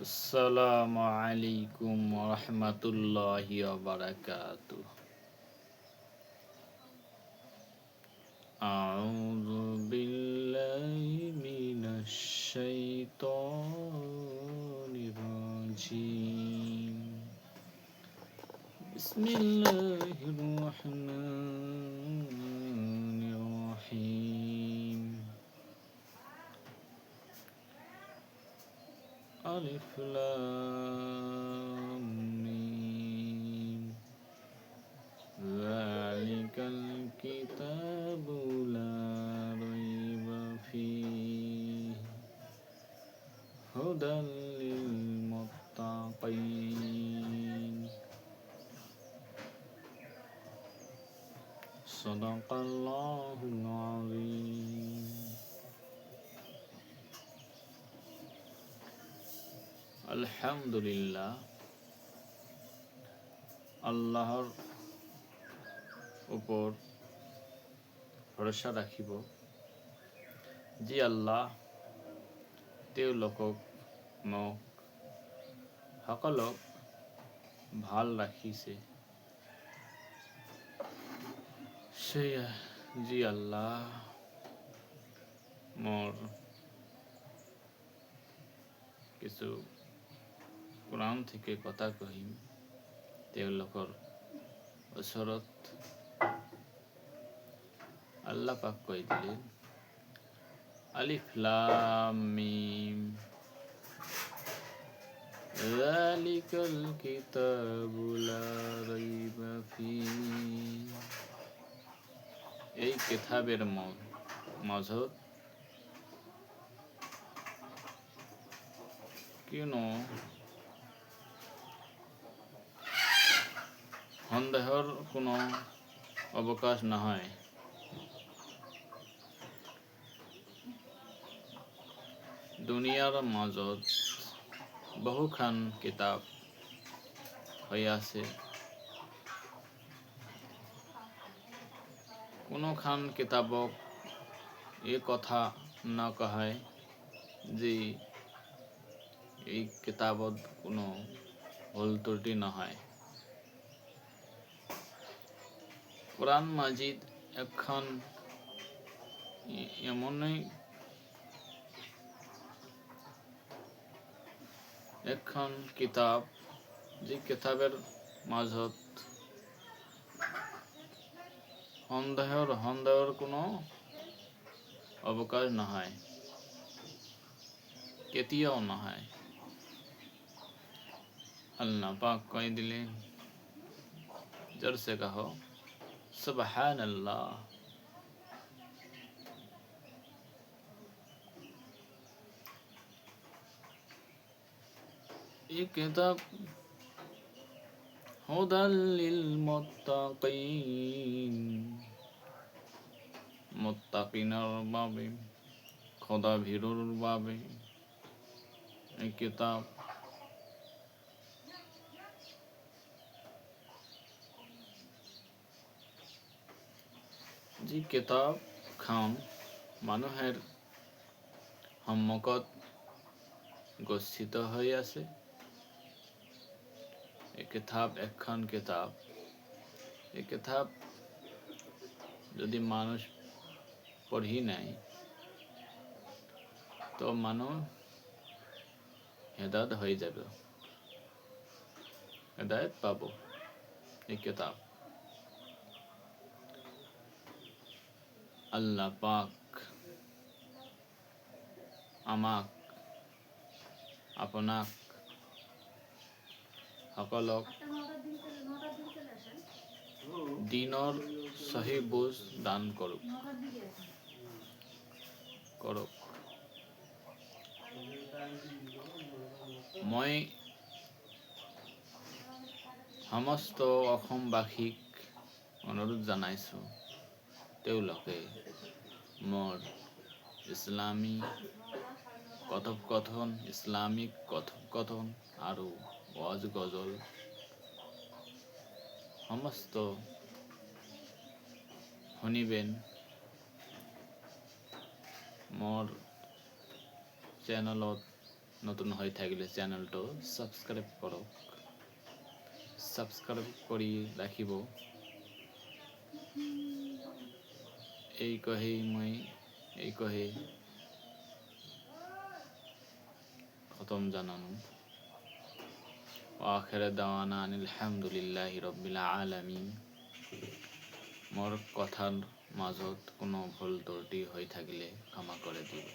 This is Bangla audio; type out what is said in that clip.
السلام عليكم ورحمة الله وبركاته أعوذ بالله من الشيطان الرجيم بسم الله الرحمن الرحيم ألف لام ميم ذلك الكتاب لا ريب فيه هدى للمتقين صدق الله العظيم আলহামদুলিল্লাহ, আল্লাহর উপর ভৰসা ৰাখিব যি আল্লাহ তেওঁলোকক মোক সকলক ভালো ৰাখিছে সেয়া যি আল্লাহ মোৰ কিছু কোরআন থেকে কথা কহিম তেওঁলোকৰ ওচৰত আল্লাহ পাক কৈ দিলে আলিফ লাম মিম ذلك الكتاب لا ريب فيه এই কিতাবের মাজত কিয়নো সন্দেহৰ কোনো অৱকাশ নহয় দুনিয়াৰ মাজত বহুখন কিতাপ হৈ আছে। কোনোখন কিতাপক এই কথা নকহায় যে এই কিতাপত কোনো ভুল ত্ৰুটি নহয়। কোরআন মাজিদ এখন এমনই, এখন কিতাব, যি কিতাবের মাজত সন্দেহৰ সন্দেহৰ কোনো অৱকাশ নহয় কেতিয়াও নহয় আল্লাহ পাক কৈ দিলে জোৰছে কहो سبحان الله. یہ هدى للمتقين. متقين বাবে خدا ভীরুর বাবে এই যি কিতাপখন মানুহৰ সন্মুখত গচ্ছিত হৈ আছে এই কিতাপ এখন কিতাপ এই কিতাপ যদি মানুষ পঢ়ি নাই তো মানুহ হেদায়ত হয়ে যাবে হেদায়ত পাবো এই কিতাব আল্লাহ পাক আমাক, আপোনাক সকলক দিনৰ সহি বুজ দান কৰক কৰক মই সমস্ত অসমবাসীক অনুৰোধ জনাইছোঁ। তেওঁলোকে মোৰ ইছলামী কথোপকথন ইছলামিক কথোপকথন আৰু ওয়াজ গজল। সমস্ত শুনিবেন। মোৰ চেনেলত নতুন হৈ থাকিলে চেনেলটো ছাবস্ক্ৰাইব কৰক ছাবস্ক্ৰাইব কৰি ৰাখিব এই কহেই মই এই কহে। খতম জানানো। আখের দাৱানা আলহামদুলিল্লাহি রব্বিল আলামিন। মোৰ কথাৰ মাজত কোনো ভুল ত্ৰুটি হৈ থাকিলে ক্ষমা কৰি দিব